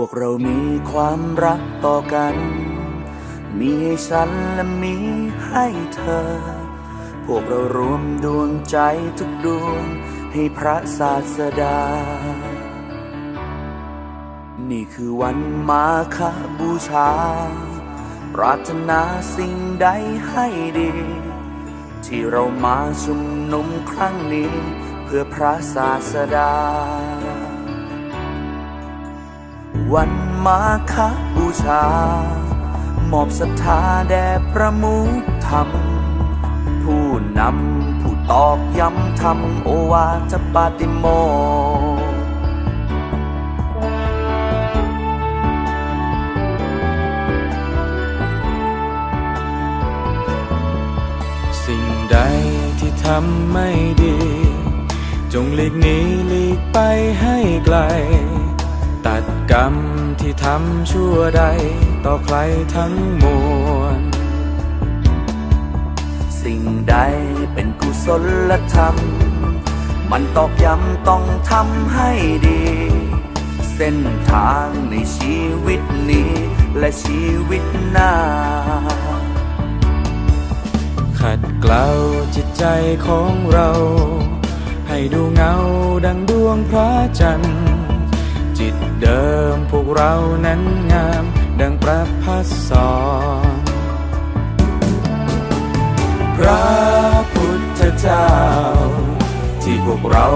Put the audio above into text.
วกเรามีความรักต่อกัน มีให้ฉันและมีให้เธอ พวกเรารวมดวงใจทุกดวง ให้พระศาสดา นี่คือวันมาคบูชา ปรารถนาสิ่งใดให้ดี ที่เรามาชุมนุมครั้งนี้ เพื่อพระศาสดา วันมาคบูชา มอบศรัทธาแด่พระมุขธรรม ผู้นำผู้ตอกย้ำทำโอวาทปาติโมสิ่งใดที่ทำไม่ดี จงหลีกหนีหลีกไปให้ไกล ตัด กรรมที่ทำชั่วใดต่อใครทั้งมวล สิ่งใดเป็นกุศลธรรม มันตอกย้ำต้องทำให้ดี เส้นทางในชีวิตนี้และชีวิตหน้า ขัดเกลาจิตใจของเรา ให้ดูเงาดังดวงพระจันทร์ จิตเดิมพวกเรานั้นงาม ดังประพัสสอนพระพุทธเจ้า ที่พวกเรา